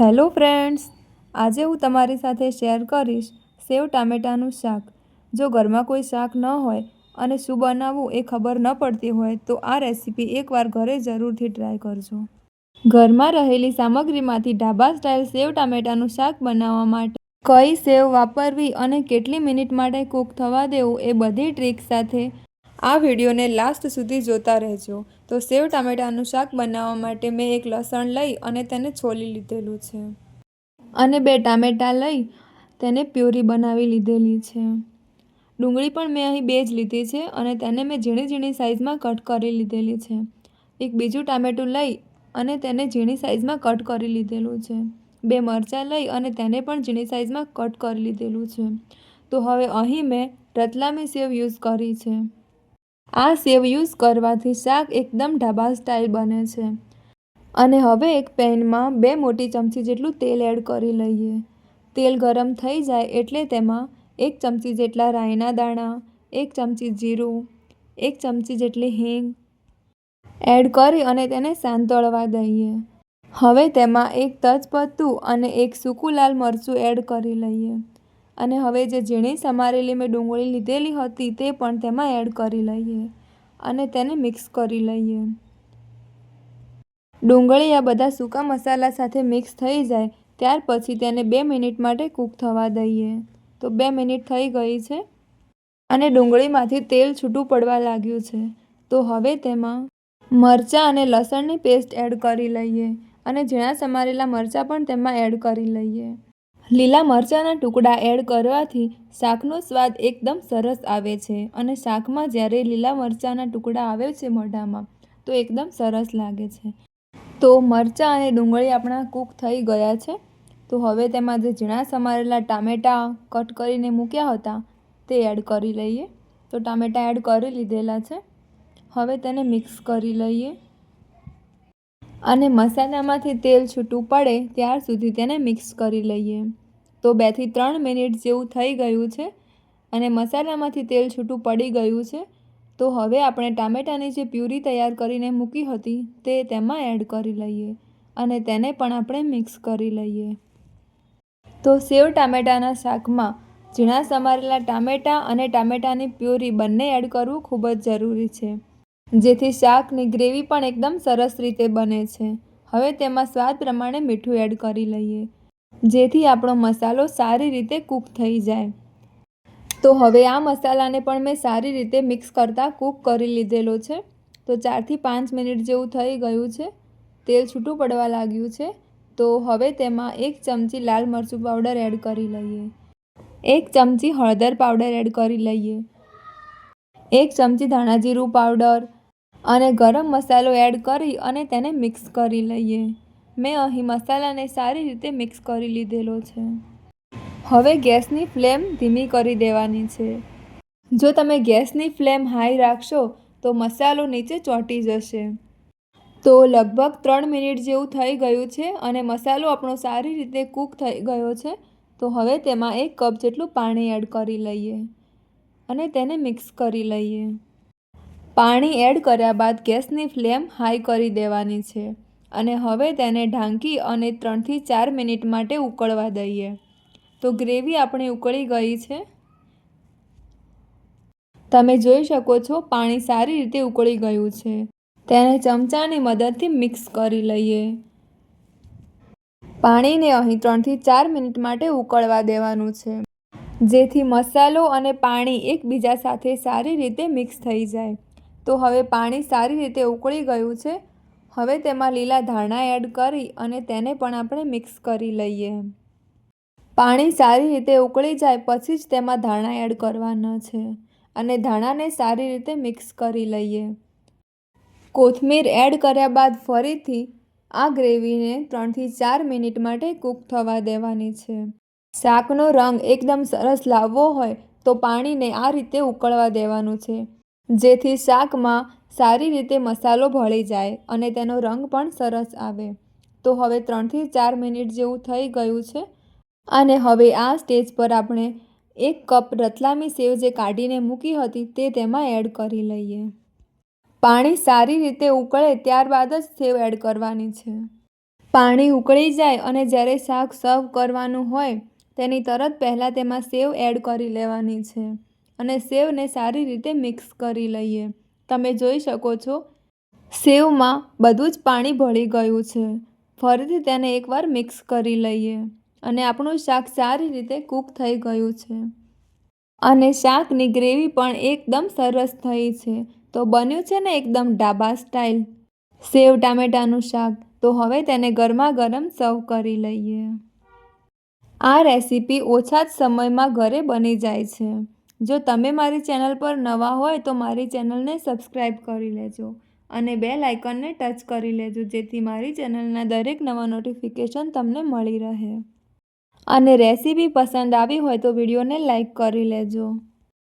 Hello friends, આજે હું તમારી સાથે શેર કરીશ સેવ ટામેટાનું શાક. જો ઘરમાં કોઈ શાક ન હોય અને શું બનાવવું એ ખબર ન પડતી હોય તો આ રેસીપી એકવાર ઘરે જરૂરથી ટ્રાય કરજો. ઘરમાં રહેલી સામગ્રીમાંથી ઢાબા સ્ટાઇલ સેવ ટામેટાનું શાક બનાવવા માટે કઈ સેવ વાપરવી અને કેટલી મિનિટ માટે કૂક થવા દેવું એ બધી ટ્રીક સાથે આ વિડીયોને લાસ્ટ સુધી જોતા રહેજો. તો સેવ ટામેટાનું શાક બનાવવા માટે મેં એક લસણ લઈ અને તેને છોલી લીધેલું છે. અને બે ટામેટાં લઈ તેને પ્યુરી બનાવી લીધેલી છે. ડુંગળી પણ મેં અહીં બે જ લીધી છે અને તેને મેં ઝીણી ઝીણી સાઇઝમાં કટ કરી લીધેલી છે. એક બીજું ટામેટું લઈ અને તેને ઝીણી સાઇઝમાં કટ કરી લીધેલું છે. બે મરચાં લઈ અને તેને પણ ઝીણી સાઇઝમાં કટ કરી લીધેલું છે. તો હવે અહીં મેં રતલામી સેવ યુઝ કરી છે. આ સેવ યુઝ કરવાથી શાક એકદમ ઢાબા સ્ટાઇલ બને છે. અને હવે એક પેનમાં બે મોટી ચમચી જેટલું તેલ એડ કરી લઈએ. તેલ ગરમ થઈ જાય એટલે તેમાં એક ચમચી જેટલા રાઈના દાણા, એક ચમચી જીરું, એક ચમચી જેટલી હિંગ એડ કરી અને તેને સાંતળવા દઈએ. હવે તેમાં એક તજપત્તું અને એક સૂકું લાલ મરચું એડ કરી લઈએ. અને હવે જે ઝીણી સમારેલી મેં ડુંગળી લીધેલી હતી તે પણ તેમાં એડ કરી લઈએ અને તેને મિક્સ કરી લઈએ. ડુંગળી આ બધા સૂકા મસાલા સાથે મિક્સ થઈ જાય ત્યાર પછી તેને બે મિનિટ માટે કૂક થવા દઈએ. તો બે મિનિટ થઈ ગઈ છે અને ડુંગળીમાંથી તેલ છૂટું પડવા લાગ્યું છે. તો હવે તેમાં મરચાં અને લસણની પેસ્ટ એડ કરી લઈએ અને ઝીણા સમારેલા મરચાં પણ તેમાં એડ કરી લઈએ. લીલા મરચાંના ટુકડા એડ કરવાથી શાકનો સ્વાદ એકદમ સરસ આવે છે અને શાકમાં જ્યારે લીલા મરચાંના ટુકડા આવે છે મોઢામાં, તો એકદમ સરસ લાગે છે. તો મરચાં અને ડુંગળી આપણા કૂક થઈ ગયા છે. તો હવે તેમાં જે ઝીણા સમારેલા ટામેટાં કટ કરીને મૂક્યા હતા, તે એડ કરી લઈએ. તો ટામેટાં એડ કરી લીધેલા છે. હવે તેને મિક્સ કરી લઈએ. અને મસાલામાંથી તેલ છૂટું પડે, ત્યાર સુધી તેને મિક્સ કરી લઈએ. તો બેથી ત્રણ મિનિટ જેવું થઈ ગયું છે અને મસાલામાંથી તેલ છૂટું પડી ગયું છે. તો હવે આપણે ટામેટાની જે પ્યુરી તૈયાર કરીને મૂકી હતી તે તેમાં એડ કરી લઈએ અને તેને પણ આપણે મિક્સ કરી લઈએ. તો સેવ ટામેટાના શાકમાં ઝીણા સમારેલા ટામેટાં અને ટામેટાની પ્યુરી બંને એડ કરવું ખૂબ જ જરૂરી છે. જેથી શાકની ગ્રેવી પણ એકદમ સરસ રીતે બને છે. હવે તેમાં સ્વાદ પ્રમાણે મીઠું એડ કરી લઈએ. જેથી આપણો મસાલો સારી રીતે કૂક થઈ જાય. તો હવે આ મસાલાને પણ મેં સારી રીતે મિક્સ કરતાં કૂક કરી લીધેલો છે. તો ચારથી પાંચ મિનિટ જેવું થઈ ગયું છે. તેલ છૂટું પડવા લાગ્યું છે. તો હવે તેમાં એક ચમચી લાલ મરચું પાવડર એડ કરી લઈએ. એક ચમચી હળદર પાવડર એડ કરી લઈએ. એક ચમચી ધાણાજીરું પાવડર અને ગરમ મસાલો એડ કરી અને તેને મિક્સ કરી લઈએ. મેં અહીં મસાલાને સારી રીતે મિક્સ કરી લીધેલો છે. હવે ગેસની ફ્લેમ ધીમી કરી દેવાની છે. જો તમે ગેસની ફ્લેમ હાઈ રાખશો, તો મસાલો નીચે ચોંટી જશે. તો લગભગ ત્રણ મિનિટ જેવું થઈ ગયું છે અને મસાલો આપણો સારી રીતે કૂક થઈ ગયો છે, તો હવે તેમાં એક કપ જેટલું પાણી એડ કરી લઈએ અને તેને મિક્સ કરી લઈએ. પાણી એડ કર્યા બાદ ગેસની ફ્લેમ હાઈ કરી દેવાની છે. અને હવે તેને ઢાંકી અને ત્રણથી ચાર મિનિટ માટે ઉકળવા દઈએ. તો ગ્રેવી આપણી ઉકળી ગઈ છે. તમે જોઈ શકો છો પાણી સારી રીતે ઉકળી ગયું છે. તેને ચમચાની મદદથી મિક્સ કરી લઈએ. પાણીને અહીં ત્રણથી ચાર મિનિટ માટે ઉકળવા દેવાનું છે. જેથી મસાલો અને પાણી એકબીજા સાથે સારી રીતે મિક્સ થઈ જાય. તો હવે પાણી સારી રીતે ઉકળી ગયું છે. હવે તેમાં લીલા ધાણા એડ કરી અને તેને પણ આપણે મિક્સ કરી લઈએ. પાણી સારી રીતે ઉકળી જાય પછી જ તેમાં ધાણા એડ કરવાના છે અને ધાણાને સારી રીતે મિક્સ કરી લઈએ. કોથમીર એડ કર્યા બાદ ફરીથી આ ગ્રેવીને ત્રણથી ચાર મિનિટ માટે કૂક થવા દેવાની છે. શાકનો રંગ એકદમ સરસ લાવવો હોય તો પાણીને આ રીતે ઉકળવા દેવાનું છે. જેથી શાકમાં સારી રીતે મસાલો ભળી જાય અને તેનો રંગ પણ સરસ આવે. તો હવે ત્રણથી ચાર મિનિટ જેવું થઈ ગયું છે અને હવે આ સ્ટેજ પર આપણે એક કપ રતલામી સેવ જે કાઢીને મૂકી હતી તે તેમાં એડ કરી લઈએ. પાણી સારી રીતે ઉકળે ત્યારબાદ જ સેવ એડ કરવાની છે. પાણી ઉકળી જાય અને જ્યારે શાક સર્વ કરવાનું હોય તેની તરત પહેલાં તેમાં સેવ એડ કરી લેવાની છે અને સેવને સારી રીતે મિક્સ કરી લઈએ. તમે જોઈ શકો છો, સેવમાં બધું જ પાણી ભળી ગયું છે. ફરીથી તેને એકવાર મિક્સ કરી લઈએ અને આપણું શાક સારી રીતે કૂક થઈ ગયું છે. અને શાકની ગ્રેવી પણ એકદમ સરસ થઈ છે. તો બન્યું છે ને એકદમ ડાબા સ્ટાઇલ. સેવ ટામેટાનું શાક. તો હવે તેને ગરમા ગરમ સર્વ કરી લઈએ. આ રેસીપી ઓછા જ સમયમાં ઘરે બની જાય છે. જો તમે મારી ચેનલ પર નવા હોય તો મારી ચેનલને સબસ્ક્રાઈબ કરી લેજો અને બે લાઇકનને ટચ કરી લેજો જેથી મારી ચેનલના દરેક નવા નોટિફિકેશન તમને મળી રહે. અને રેસીપી પસંદ આવી હોય તો વિડીયોને લાઇક કરી લેજો.